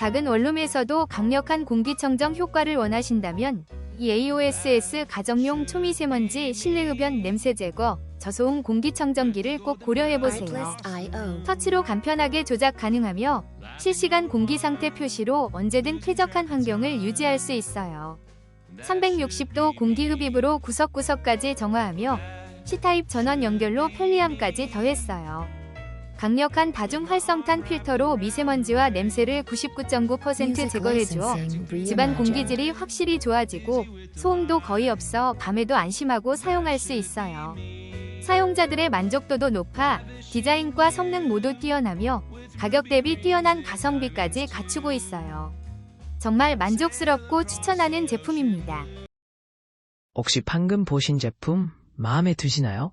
작은 원룸에서도 강력한 공기청정 효과를 원하신다면 이 AOSS 가정용 초미세먼지 실내흡연 냄새 제거 저소음 공기청정기를 꼭 고려해보세요. 터치로 간편하게 조작 가능하며 실시간 공기 상태 표시로 언제든 쾌적한 환경을 유지할 수 있어요. 360도 공기 흡입으로 구석구석까지 정화하며 C타입 전원 연결로 편리함까지 더했어요. 강력한 다중 활성탄 필터로 미세먼지와 냄새를 99.9% 제거해주어 집안 공기질이 확실히 좋아지고 소음도 거의 없어 밤에도 안심하고 사용할 수 있어요. 사용자들의 만족도도 높아 디자인과 성능 모두 뛰어나며 가격 대비 뛰어난 가성비까지 갖추고 있어요. 정말 만족스럽고 추천하는 제품입니다. 혹시 방금 보신 제품 마음에 드시나요?